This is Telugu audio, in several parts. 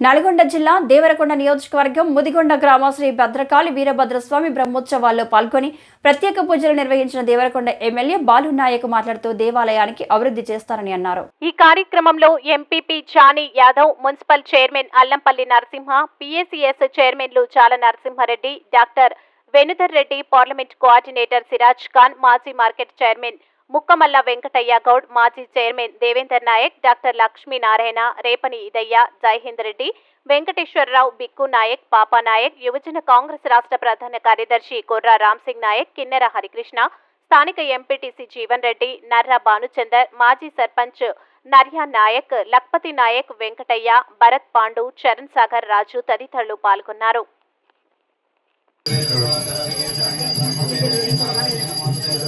నల్గొండ జిల్లా దేవరకొండ నియోజకవర్గం ముదిగొండ గ్రామ శ్రీ భద్రకాళి వీరభద్రస్వామి బ్రహ్మోత్సవాల్లో పాల్గొని ప్రత్యేక పూజలు నిర్వహించిన దేవరకొండ ఎమ్మెల్యే బాలు నాయక్ మాట్లాడుతూ దేవాలయానికి అభివృద్ధి చేస్తారని అన్నారు. ఈ కార్యక్రమంలో MPP Jani Yadav municipal chairman Allampalli Narasimha PACS చైర్మన్లు Chala Narasimhareddy doctor Venudar Reddy parliament coordinator Siraj Khan మాజీ మార్కెట్ చైర్మన్ ముక్కమల్ల వెంకటయ్య గౌడ్ మాజీ చైర్మన్ దేవేందర్ నాయక్ డాక్టర్ లక్ష్మీనారాయణ రేపని ఇదయ్య జైహింద్ రెడ్డి వెంకటేశ్వరరావు బిక్కు నాయక్ పాపా నాయక్ యువజన కాంగ్రెస్ రాష్ట్ర ప్రధాన కార్యదర్శి కొర్రా రామ్సింగ్ నాయక్ కిన్నెర హరికృష్ణ స్థానిక ఎంపీటీసీ జీవన్ రెడ్డి నర్రా భానుచందర్ మాజీ సర్పంచ్ నర్యా నాయక్ లక్పతి నాయక్ వెంకటయ్య భరత్ పాండు చరణ్ సాగర్ రాజు తదితరులు పాల్గొన్నారు.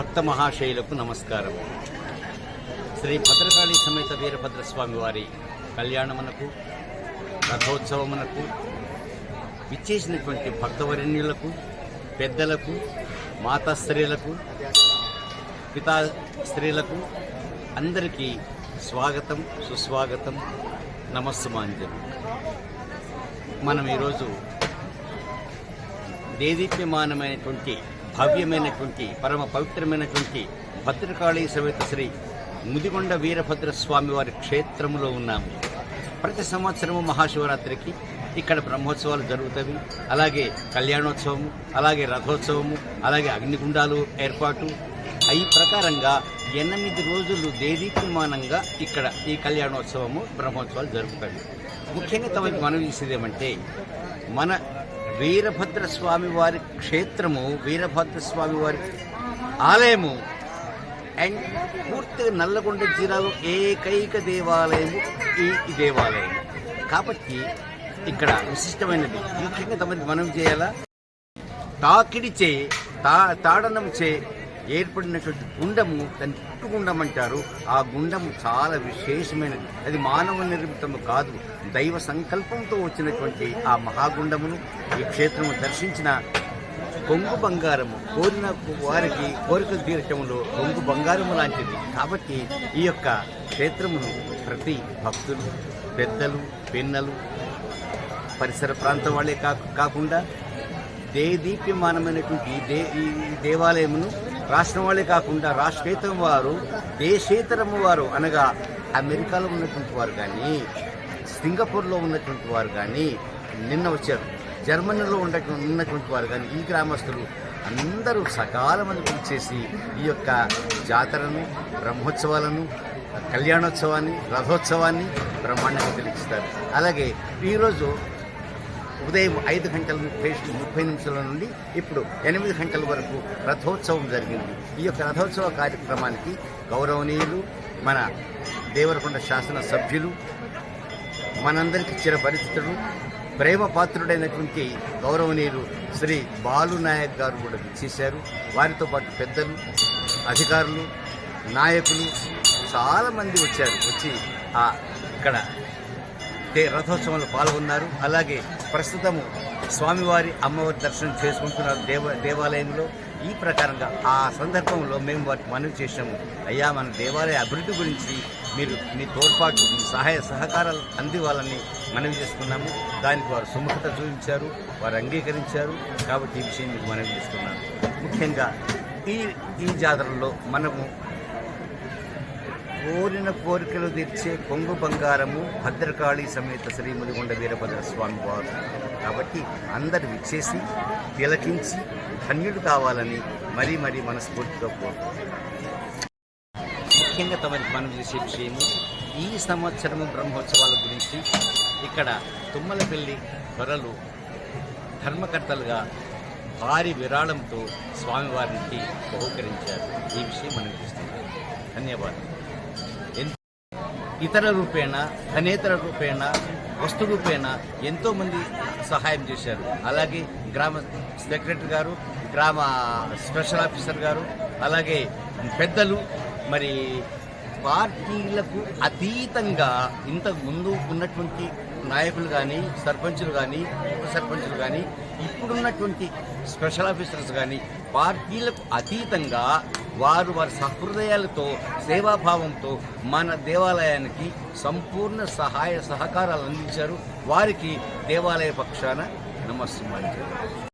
భక్త మహాశైలకు నమస్కారం. శ్రీ భద్రకాళి సమేత వీరభద్రస్వామి వారి కళ్యాణమునకు రథోత్సవమునకు విచ్చేసినటువంటి భక్తవరణ్యులకు పెద్దలకు మాతా స్త్రీలకు పితా స్త్రీలకు అందరికీ స్వాగతం సుస్వాగతం నమస్సుమాంజలి. మనం ఈరోజు దేదీప్యమానమైనటువంటి భవ్యమైనటువంటి పరమ పవిత్రమైనటువంటి భద్రకాళీ సమేత శ్రీ ముదిగొండ వీరభద్ర స్వామి వారి క్షేత్రములో ఉన్నాము. ప్రతి సంవత్సరము మహాశివరాత్రికి ఇక్కడ బ్రహ్మోత్సవాలు జరుగుతాయి. అలాగే కళ్యాణోత్సవము అలాగే రథోత్సవము అలాగే అగ్నిగుండాలు ఏర్పాటు. ఈ ప్రకారంగా ఎనిమిది రోజులు దేదీప్యమానంగా ఇక్కడ ఈ కళ్యాణోత్సవము బ్రహ్మోత్సవాలు జరుగుతాయి ముఖ్యంగా తమకి మనం చేసేది ఏమంటే మన వీరభద్ర స్వామి వారి క్షేత్రము వీరభద్ర స్వామి వారి ఆలయము అండ్ పూర్తిగా నల్లగొండ జిల్లాలో ఏకైక దేవాలయము ఈ దేవాలయం. కాబట్టి ఇక్కడ విశిష్టమైనది. ముఖ్యంగా తమకి మనం చేయాలా? తాకిడి చే తా తాడనం చే ఏర్పడినటువంటి గుండము దాన్ని పుట్టుగుండం అంటారు ఆ గుండము చాలా విశేషమైనది. అది మానవ నిర్మితము కాదు దైవ సంకల్పంతో వచ్చినటువంటి ఆ మహాగుండమును ఈ క్షేత్రము దర్శించిన కొంగు బంగారము కోరిన వారికి కోరికలు తీర్చడంలో కొంగు బంగారము లాంటిది. కాబట్టి ఈ యొక్క క్షేత్రమును ప్రతి భక్తులు పెద్దలు పిన్నలు పరిసర ప్రాంతం వాళ్ళే కాకుండా దేదీప్యమానమైనటువంటి దే ఈ దేవాలయమును రాష్ట్రం వాళ్ళే కాకుండా రాష్ట్రేతరం వారు దేశేతరము వారు అనగా అమెరికాలో ఉన్నటువంటి వారు కానీ సింగపూర్లో ఉన్నటువంటి వారు కానీ నిన్న వచ్చారు. జర్మనీలో ఉండ ఉన్నటువంటి వారు కానీ ఈ గ్రామస్తులు అందరూ సకాలమని పిలిచేసి ఈ యొక్క జాతరను బ్రహ్మోత్సవాలను కళ్యాణోత్సవాన్ని రథోత్సవాన్ని బ్రహ్మాండంగా తెలిపిస్తారు అలాగే ఈరోజు ఉదయం ఐదు గంటల ముప్పై ముప్పై నిమిషాల నుండి ఇప్పుడు ఎనిమిది గంటల వరకు రథోత్సవం జరిగింది. ఈ యొక్క రథోత్సవ కార్యక్రమానికి గౌరవనీయులు మన దేవరకొండ శాసన సభ్యులు మనందరికీ చిరపరిచితుడు ప్రేమ పాత్రుడైనటువంటి గౌరవనీయులు శ్రీ బాలు నాయక్ గారు కూడా చేశారు వారితో పాటు పెద్దలు అధికారులు నాయకులు చాలామంది వచ్చారు వచ్చి ఇక్కడ దే రథోత్సవంలో పాల్గొన్నారు. అలాగే ప్రస్తుతము స్వామివారి అమ్మవారి దర్శనం చేసుకుంటున్నారు దేవ దేవాలయంలో. ఈ ప్రకారంగా ఆ సందర్భంలో మేము వారికి మనవి చేసాము అయ్యా మన దేవాలయ అభివృద్ధి గురించి మీరు మీ తోడ్పాటు మీ సహాయ సహకారాలు అందివ్వాలని మనవి చేసుకున్నాము. దానికి వారు సుముఖత చూపించారు వారు అంగీకరించారు. కాబట్టి ఈ విషయం మీకు మనవి చేస్తున్నాను. ముఖ్యంగా ఈ ఈ జాతరలో మనము కోరిన కోరికలు తీర్చే కొంగు బంగారము భద్రకాళి సమేత శ్రీ ముదిగొండ వీరభద్ర స్వామి వారు కాబట్టి అందరు విచ్చేసి తిలకించి ధన్యుడు కావాలని మరీ మరీ మనస్ఫూర్తిగా కోరుకుంటున్నాను ముఖ్యంగా తమ మనం చేసే విషయము ఈ సంవత్సరము బ్రహ్మోత్సవాల గురించి ఇక్కడ తుమ్మలపల్లి త్వరలు ధర్మకర్తలుగా భారీ విరాళంతో స్వామివారికి బహుకరించారు. ఈ విషయం మనం చూస్తున్నాం. ధన్యవాదాలు. ఇతర రూపేణ ధనేతర రూపేణ వస్తు రూపేణ ఎంతోమంది సహాయం చేశారు. అలాగే గ్రామ సెక్రటరీ గారు గ్రామ స్పెషల్ ఆఫీసర్ గారు అలాగే పెద్దలు మరి పార్టీలకు అతీతంగా ఇంతకుముందు ఉన్నటువంటి నాయకులు కానీ సర్పంచులు కానీ ఉప సర్పంచులు కానీ ఇప్పుడున్నటువంటి స్పెషల్ ఆఫీసర్స్ కానీ పార్టీలకు అతీతంగా వారు వారి సహృదయాలతో సేవాభావంతో మన దేవాలయానికి సంపూర్ణ సహాయ సహకారాలు అందించారు. వారికి దేవాలయ పక్షాన నమస్సుమాంచారు